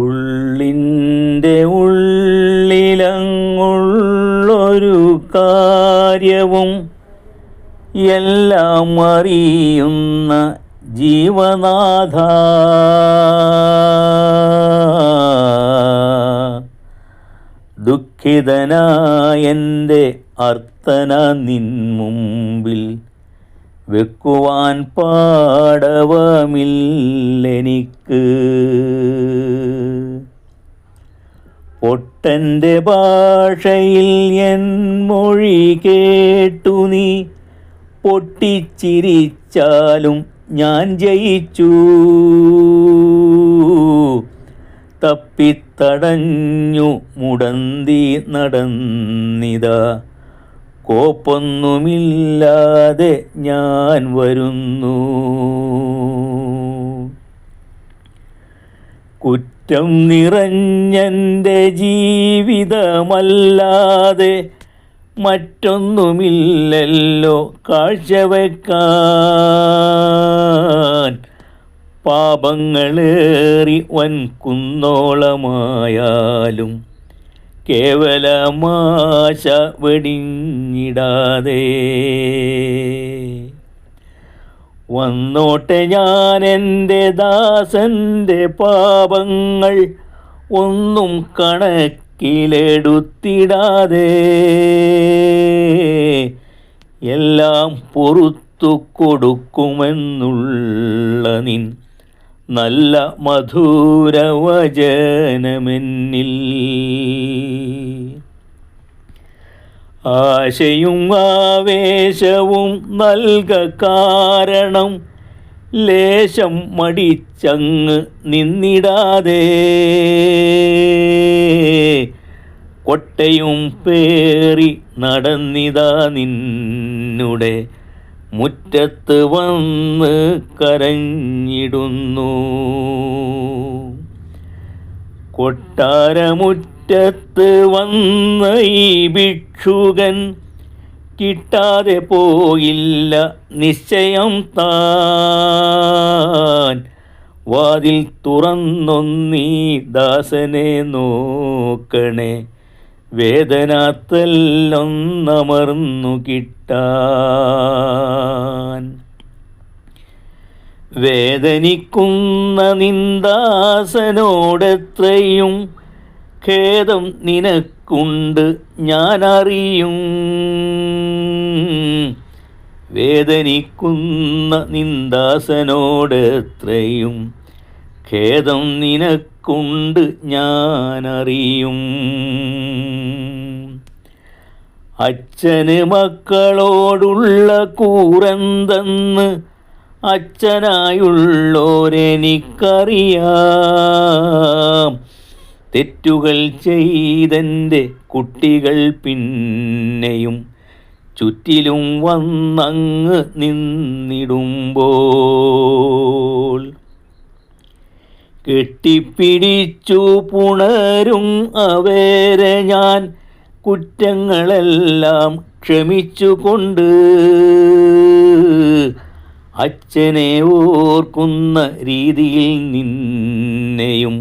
ഉള്ളിന്റെ ഉള്ളിലങ്ങുള്ളൊരു കാര്യവും എല്ലാം അറിയുന്ന ജീവനാഥ ദുഃഖിതനായെന്റെ അർത്ഥന നിൻ മുമ്പിൽ വെക്കുവാൻ പാടവമില്ലെനിക്ക്. പൊട്ടന്റെ ഭാഷയിൽ എൻ മൊഴി കേട്ടു നീ. പൊട്ടിച്ചിരിച്ചാലും ഞാൻ ജയിച്ചു. തപ്പിത്തടഞ്ഞു മുടന്തി നടന്നിതാ. കോപ്പൊന്നുമില്ലാതെ ഞാൻ വരുന്നു. കുറ്റം നിറഞ്ഞെന്റെ ജീവിതമല്ലാതെ മറ്റൊന്നുമില്ലല്ലോ കാഴ്ചവെക്കാൻ. പാപങ്ങളേറി വൻ കുന്നോളമായാലും കേവലമാശ വെടിഞ്ഞിടാതെ വന്നോട്ടെ ഞാൻ എന്റെ ദാസന്റെ പാപങ്ങൾ ഒന്നും കണക്കിലെടുത്തിടാതെ. എല്ലാം പൊറത്തു കൊടുക്കുമെന്നുള്ള നിൻ നല്ല മധുരവചനമെന്നിൽ. ആശയും ആവേശവും നൽക കാരണം ലേശം മടിച്ചങ്ങ് നിന്നിടാതെ. കൊട്ടയും പേറി നടന്നിതാ നിന്നുടെ മുറ്റത്ത് വന്ന് കരഞ്ഞിടുന്നു. കൊട്ടാരമുറ്റത്ത് വന്ന ഈ ഭിക്ഷുകൻ കിട്ടാതെ പോയില്ല നിശ്ചയം താൻ. വാതിൽ തുറന്നൊന്നീ ദാസനെ നോക്കണേ. വേദനാത്തല്ലൊന്നമർന്നു കിട്ടാൻ. വേദനിക്കുന്ന നിന്ദാസനോടെത്രയും ഖേദം നിനക്കുണ്ട് ഞാനറിയും. വേദനിക്കുന്ന നിന്ദാസനോടെത്രയും ഖേദം നിനക്കുണ്ട് ഞാനറിയും. അച്ഛന് മക്കളോടുള്ള കൂറെന്തെന്ന് അച്ഛനായുള്ളോരെനിക്കറിയാം. തെറ്റുകൾ ചെയ്തെന്റെ കുട്ടികൾ പിന്നെയും ചുറ്റിലും വന്നങ്ങ് നിന്നിടുമ്പോൾ കെട്ടിപ്പിടിച്ചു പുണരും അവരെ ഞാൻ കുറ്റങ്ങളെല്ലാം ക്ഷമിച്ചുകൊണ്ട് അച്ഛനെ ഓർക്കുന്ന രീതിയിൽ നിന്നെയും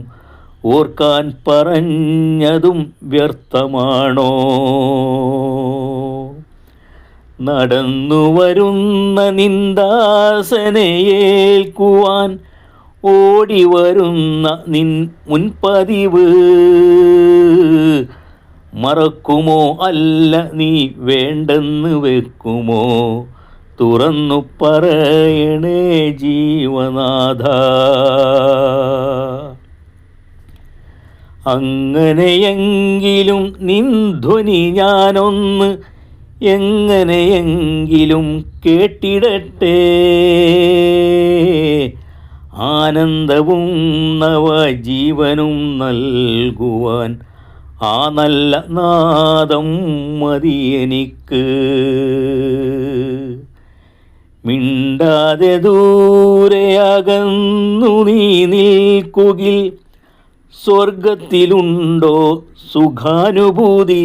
ഓർക്കാൻ പറഞ്ഞതും വ്യർത്ഥമാണോ? നടന്നു വരുന്ന നിന്ദാസനെ ഏൽക്കുവാൻ ഓടി വരുന്ന നിൻ മുൻപതിവ്. മറക്കുമോ അല്ല നീ വേണ്ടെന്ന് വെക്കുമോ? തുറന്നു പറയണേ ജീവനാഥ. അങ്ങനെയെങ്കിലും നിൻധ്വനി ഞാനൊന്ന് എങ്ങനെയെങ്കിലും കേട്ടിടട്ടെ. ആനന്ദവും നവജീവനും നൽകുവാൻ ആ നല്ല നാദം മതി എനിക്ക്. മിണ്ടാതെ ദൂരെ അകന്നു നീ നിൽക്കുകിൽ സ്വർഗത്തിലുണ്ടോ സുഖാനുഭൂതി?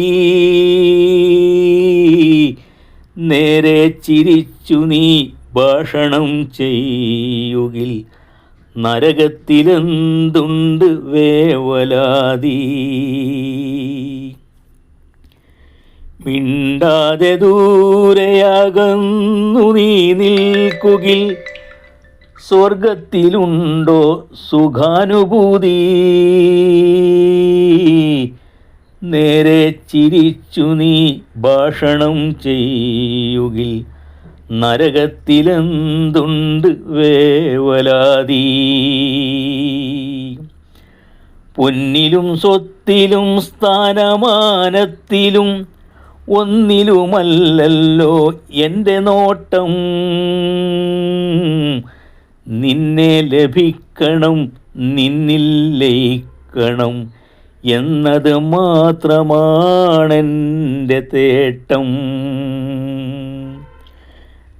നേരെ ചിരിച്ചു നീ ഭാഷണം ചെയ്യുകിൽ നരകത്തിലെന്തുണ്ട് വേവലാതി? മിണ്ടാതെ ദൂരെയാകുന്നു നീ നിൽക്കുകിൽ സ്വർഗത്തിലുണ്ടോ സുഖാനുഭൂതി? നേരെ ചിരിച്ചു നീ ഭാഷണം ചെയ്യുകിൽ നരകത്തിലെന്തുണ്ട് വേവലാതി? പൊന്നിലും സ്വത്തിലും സ്ഥാനമാനത്തിലും ഒന്നിലുമല്ലല്ലോ എന്റെ നോട്ടം. നിന്നെ ലഭിക്കണം നിന്നിൽ ലയിക്കണം എന്നത് മാത്രമാണെന്റെ തേട്ടം.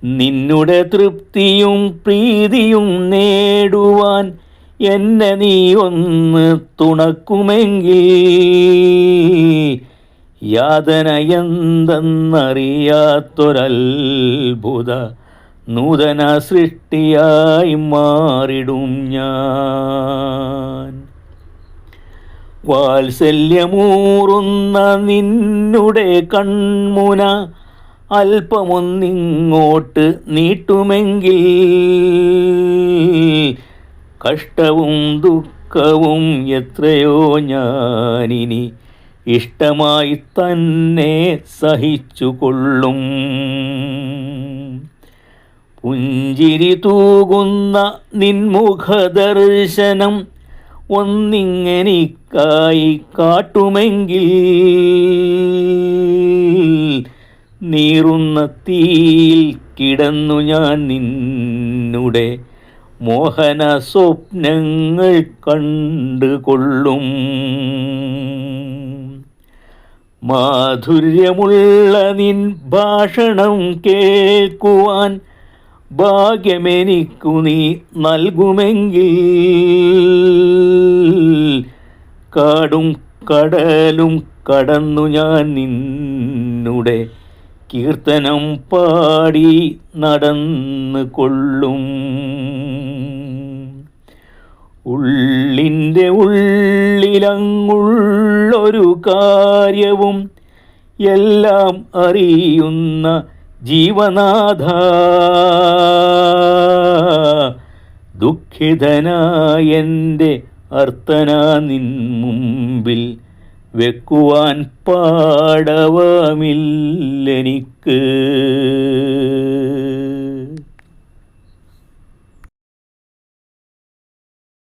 നിന്നുടെ തൃപ്തിയും പ്രീതിയും നേടുവാൻ എന്നെ നീ ഒന്ന് തുണക്കുമെങ്കിൽ യാതന എന്തെന്നറിയാത്തൊരത്ഭുത നൂതന സൃഷ്ടിയായി മാറിടും ഞാൻ. വാത്സല്യമൂറുന്ന നിന്നുടെ കൺമുന അല്പമൊന്നിങ്ങോട്ട് നീട്ടുമെങ്കിൽ കഷ്ടവും ദുഃഖവും എത്രയോ ഞാനിനി ഇഷ്ടമായി തന്നെ സഹിച്ചു കൊള്ളും പുഞ്ചിരി തൂകുന്ന നിൻമുഖദർശനം ഒന്നിങ്ങനിക്കായി കാട്ടുമെങ്കിൽ നീറുന്ന തീയിൽ കിടന്നു ഞാൻ നിന്നുടെ മോഹന സ്വപ്നങ്ങൾ കണ്ടുകൊള്ളും. മാധുര്യമുള്ള നിൻ ഭാഷണം കേൾക്കുവാൻ ഭാഗ്യമെനിക്കു നീ നൽകുമെങ്കിൽ കാടും കടലും കടന്നു ഞാൻ നിന്നുടെ കീർത്തനം പാടി നടന്നു കൊള്ളും. ഉള്ളിന്റെ ഉള്ളിലങ്ങുള്ളൊരു കാര്യവും എല്ലാം അറിയുന്ന ജീവനാഥ. ദുഃഖിതനായ എന്റെ അർത്ഥന നിൻ മുമ്പിൽ വെക്കുവാൻ പാടവമില്ലെനിക്ക്.